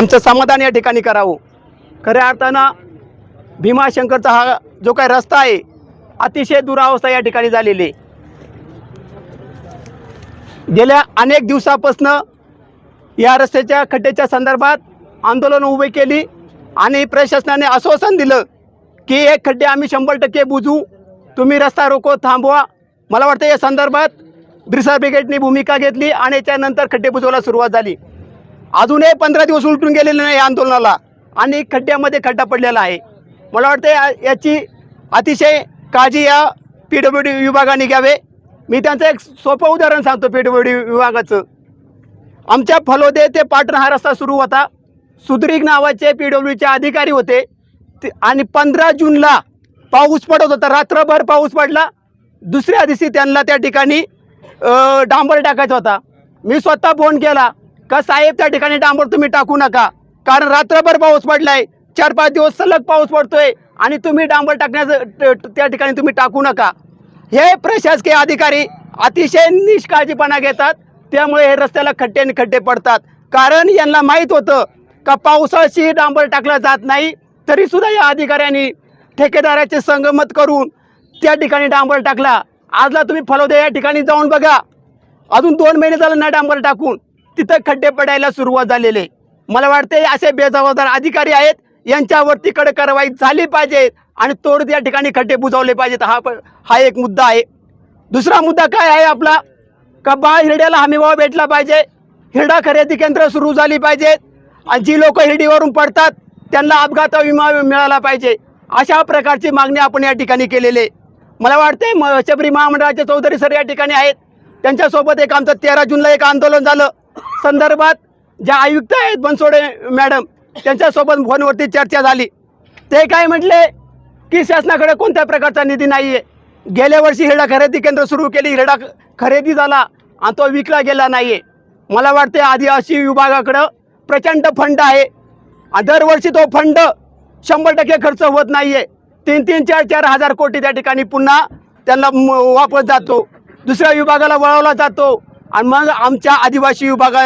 आमचं समाधान या ठिकाणी करावं. खऱ्या अर्थानं भीमाशंकरचा हा जो काही रस्ता आहे अतिशय दुरावस्था या ठिकाणी झालेली आहे. गेल्या अनेक दिवसापासनं या रस्त्याच्या खड्ड्याच्या संदर्भात आंदोलन उभे केली आणि प्रशासनाने आश्वासन दिलं की हे खड्डे आम्ही शंभर टक्के बुजू. तुम्ही रस्ता रोको थांबवा. मला वाटतं या संदर्भात ब्रिसर ब्रिगेडने भूमिका घेतली आणि याच्यानंतर खड्डे बुजवायला सुरुवात झाली. अजूनही पंधरा दिवस उलटून गेलेले नाही या आंदोलनाला. आणि खड्ड्यामध्ये खड्डा पडलेला आहे. मला वाटतं या याची अतिशय काळजी या पी डब्ल्यू डी विभागाने घ्यावे. मी त्यांचं एक सोपं उदाहरण सांगतो पी डब्ल्यू डी विभागाचं. आमच्या फलोदे ते पाटण हा रस्ता सुरू होता. सुद्रीक नावाचे पी डब्ल्यूचे अधिकारी होते. ते- आणि पंधरा जूनला पाऊस पडत होता. रात्रभर पाऊस पडला. दुसऱ्या दिवशी त्यांना त्या ठिकाणी डांबर टाकायचा होता. मी स्वतः फोन केला. का साहेब त्या ठिकाणी डांबर तुम्ही टाकू नका? कारण रात्रभर पाऊस पडलाय. चार पाच दिवस सलग पाऊस पडतोय आणि तुम्ही डांबर टाकण्याचं त्या ठिकाणी तुम्ही टाकू नका. हे प्रशासकीय अधिकारी अतिशय निष्काळजीपणा घेतात. त्यामुळे हे रस्त्याला खड्डे आणि खड्डे पडतात. कारण यांना माहीत होतं का पावसाशी डांबर टाकला जात नाही तरीसुद्धा या अधिकाऱ्यांनी ठेकेदाराचे संगमत करून त्या ठिकाणी डांबर टाकला. आजला तुम्ही फलोदे या ठिकाणी जाऊन बघा. अजून दोन महिने झालं ना डांबर टाकून. तिथं खड्डे पडायला सुरुवात झालेले. मला वाटते असे बेजबाबदार अधिकारी आहेत यांच्यावरती कडक कारवाई झाली पाहिजे आणि तोड या ठिकाणी खड्डे बुजवले पाहिजेत. हा प- हा एक मुद्दा आहे. दुसरा मुद्दा काय आहे आपला? का बाळ हिरड्याला हमीभाव भेटला पाहिजे. हिरडा खरेदी केंद्र सुरू झाली पाहिजेत. आणि जी लोक हिरडीवरून पडतात त्यांना अपघात विमा मिळाला पाहिजे. अशा प्रकारची मागणी आपण या ठिकाणी केलेली आहे. मला वाटते म शबरी महामंडळाचे चौधरी सर या ठिकाणी आहेत. त्यांच्यासोबत एक आमचं तेरा जूनला एक आंदोलन झालं. संदर्भात ज्या आयुक्त आहेत बनसोडे मॅडम त्यांच्यासोबत फोनवरती चर्चा झाली. ते काय म्हटले की शासनाकडे कोणत्या प्रकारचा निधी नाही आहे गेल्या वर्षी हिरडा खरेदी केंद्र सुरू केली हिरडा खरेदी झाला आणि तो विकला गेला नाही आहे मला वाटते आदिवासी विभागाकडं प्रचंड फंड आहे. दरवर्षी तो फंड शंभर टक्के खर्च होत नाही आहे तीन तीन चार चार हजार कोटी त्या ठिकाणी पुन्हा त्यांना म- वापस जातो. दुसऱ्या विभागाला वळवला जातो. आणि मग आमच्या आदिवासी विभागा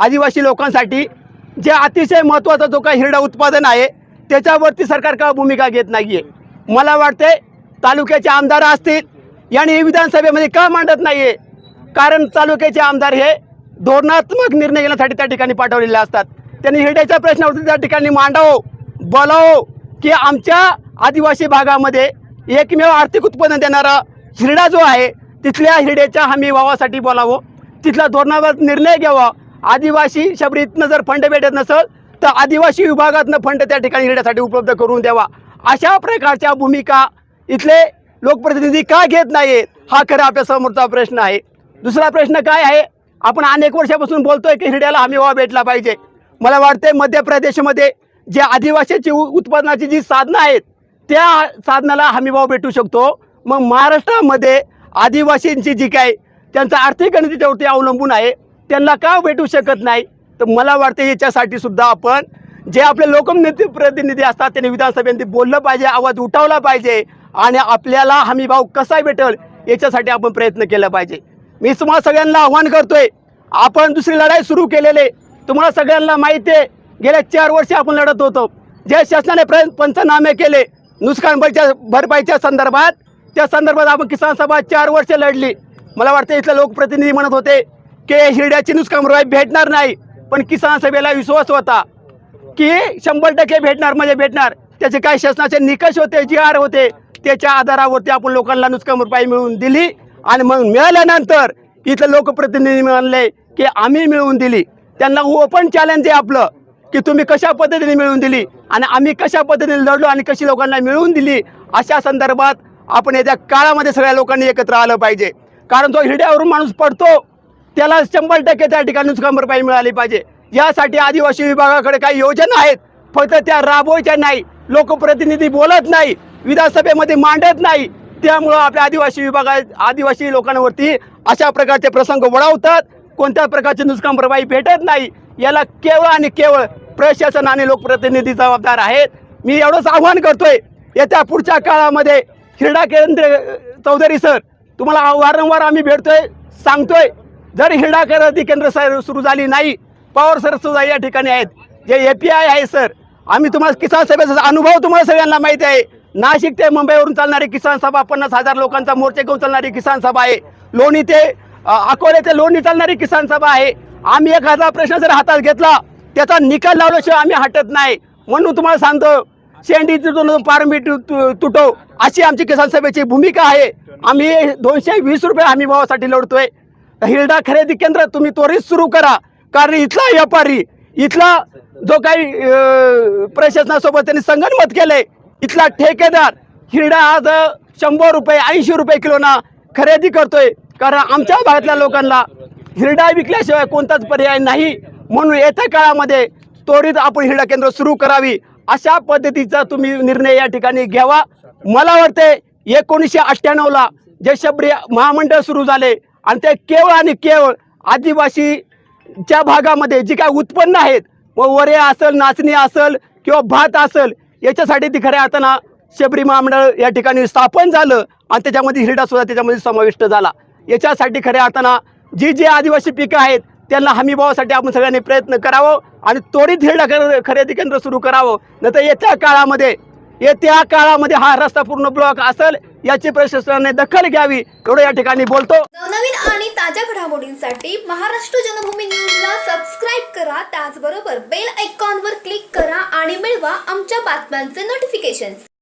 आदिवासी लोकांसाठी जे अतिशय महत्त्वाचा जो काही हिरडा उत्पादन आहे त्याच्यावरती सरकार का भूमिका घेत नाही आहे मला वाटते तालुक्याचे आमदार असतील यांनी हे विधानसभेमध्ये का मांडत नाही आहे कारण तालुक्याचे आमदार हे धोरणात्मक निर्णय घेण्यासाठी त्या ठिकाणी पाठवलेले असतात. त्यांनी हिरड्याच्या प्रश्नावरती त्या ठिकाणी मांडावो बोलावो की आमच्या आदिवासी भागामध्ये एकमेव आर्थिक उत्पन्न देणारा हिरडा जो आहे तिथल्या हिरड्याच्या हमी भावासाठी बोलावं. तिथला धोरणावर निर्णय घ्यावा. आदिवासी शबरीतनं जर फंड भेटत नसेल तर आदिवासी विभागातनं फंड त्या ठिकाणी घेण्यासाठी उपलब्ध करून द्यावा. अशा प्रकारच्या भूमिका इथले लोकप्रतिनिधी का घेत नाहीत हा खरा आपल्या समोरचा प्रश्न आहे. दुसरा प्रश्न काय आहे? आपण अनेक वर्षापासून बोलतोय की हिरड्याला हमी व्हावा भेटला पाहिजे. मला वाटते मध्य प्रदेशमध्ये जे आदिवासीची उ- उत्पादनाची जी साधनं आहेत त्या साधनाला हमीभाव भेटू शकतो. मग महाराष्ट्रामध्ये आदिवासींची जी काय त्यांचं आर्थिक गणित त्यावरती अवलंबून आहे. त्यांना का भेटू शकत नाही? तर मला वाटते याच्यासाठी सुद्धा आपण जे आपले लोकनेते प्रतिनिधी असतात त्यांनी विधानसभेमध्ये बोललं पाहिजे आवाज उठवला पाहिजे आणि आपल्याला हमीभाव कसा भेटेल याच्यासाठी आपण प्रयत्न केला पाहिजे. मी तुम्हाला सगळ्यांना आव्हान करतोय आपण दुसरी लढाई सुरू केलेले तुम्हाला सगळ्यांना माहिती आहे गेल्या चार वर्षे आपण लढत होतो. जे शासनाने प्र पंचनामे केले नुकसान भरच्या भरपाईच्या संदर्भात त्या संदर्भात आपण किसान सभा चार वर्षे लढली. मला वाटतं इथले लोकप्रतिनिधी म्हणत होते की शिर्ड्याची नुकसान भेटणार नाही. पण किसान सभेला विश्वास होता की शंभर टक्के भेटणार म्हणजे भेटणार. त्याचे काय शासनाचे निकष होते जी आर होते त्याच्या आधारावरती आपण लोकांना नुकसान भरपाई मिळवून दिली. आणि मग मिळाल्यानंतर इथले लोकप्रतिनिधी म्हणले की आम्ही मिळवून दिली. त्यांना ओपन चॅलेंज आहे आपलं की तुम्ही कशा पद्धतीने मिळवून दिली? आणि आम्ही कशा पद्धतीने लढलो आणि कशी लोकांना मिळवून दिली? अशा संदर्भात आपण येत्या काळामध्ये सगळ्या लोकांनी एकत्र आलं पाहिजे. कारण तो हिरड्यावरून माणूस पडतो त्याला शंभर टक्के त्या ठिकाणी नुकसान मिळाली पाहिजे. यासाठी आदिवासी विभागाकडे काही योजना आहेत. फक्त त्या राबवायच्या नाही. लोकप्रतिनिधी बोलत नाही. विधानसभेमध्ये मांडत नाही. त्यामुळं आपल्या आदिवासी विभागा आदिवासी लोकांवरती अशा प्रकारचे प्रसंग वळवतात. कोणत्या प्रकारचे नुकसान भरपाई भेटत नाही. याला केवळ आणि केवळ प्रशासन आणि लोकप्रतिनिधी जबाबदार आहेत. मी एवढंच आव्हान करतोय. येत्या पुढच्या काळामध्ये क्रीडा केंद्र चौधरी सर तुम्हाला वारंवार आम्ही भेटतोय सांगतोय. जर हिरडा खरेदी केंद्र सर सुरू झाली नाही पॉवर सर सुद्धा या ठिकाणी आहेत. जे ए पी आय आहे सर आम्ही तुम्हाला किसान सभेचा अनुभव तुम्हाला सगळ्यांना माहिती आहे. नाशिक ते मुंबईवरून चालणारी किसान सभा पन्नास हजार लोकांचा मोर्चे घेऊन चालणारी किसान सभा आहे. लोणी ते अकोले ते लोणी चालणारी किसान सभा आहे. आम्ही एखादा प्रश्न जर हातात घेतला त्याचा निकाल लावल्याशिवाय आम्ही हटत नाही. म्हणून तुम्हाला सांगतो शेंडी तुटून पारंबी तुटव. अशी आमची किसान सभेची भूमिका आहे. आम्ही दोनशे वीस रुपये हमी भावासाठी लढतोय. हिरडा खरेदी केंद्र तुम्ही त्वरित सुरू करा. कारण इथला व्यापारी इथला जो काही प्रशासनासोबत त्यांनी संगणमत केलंय इथला ठेकेदार हिरडा आज शंभर रुपये ऐंशी रुपये किलोना खरेदी करतोय. कारण आमच्या भागातल्या लोकांना हिरडा विकल्याशिवाय कोणताच पर्याय नाही. म्हणून येत्या काळामध्ये त्वरित आपण हिरडा केंद्र सुरू करावी. अशा पद्धतीचा तुम्ही निर्णय या ठिकाणी घ्यावा. मला वाटते एकोणीसशे अठ्ठ्याण्णवला जे शबरी महामंडळ सुरू झाले आणि ते केवळ आणि केवळ आदिवासीच्या भागामध्ये जी काय उत्पन्न आहेत व वरे असेल नाचणी असेल किंवा भात असेल याच्यासाठी ती खऱ्या अर्थानं शबरी महामंडळ या ठिकाणी स्थापन झालं आणि त्याच्यामध्ये हिरडा सुद्धा त्याच्यामध्ये समाविष्ट झाला. याच्यासाठी खऱ्या अर्थानं जी जी आदिवासी पिकं आहेत त्यांना हमीभावासाठी आपण सगळ्यांनी प्रयत्न करावं आणि त्वरित हिरडा खरेदी केंद्र सुरू करावं. नाही तर येत्या काळामध्ये येत्या काळामध्ये हा रस्ता पूर्ण ब्लॉक असेल याची प्रशासनाने दखल घ्यावी एवढं या ठिकाणी बोलतो. नवनवीन आणि ताज्या घडामोडींसाठी महाराष्ट्र जनभूमी न्यूजला सबस्क्राईब करा. त्याचबरोबर बेल आयकॉनवर क्लिक करा आणि मिळवा आमच्या बातम्यांचे नोटिफिकेशन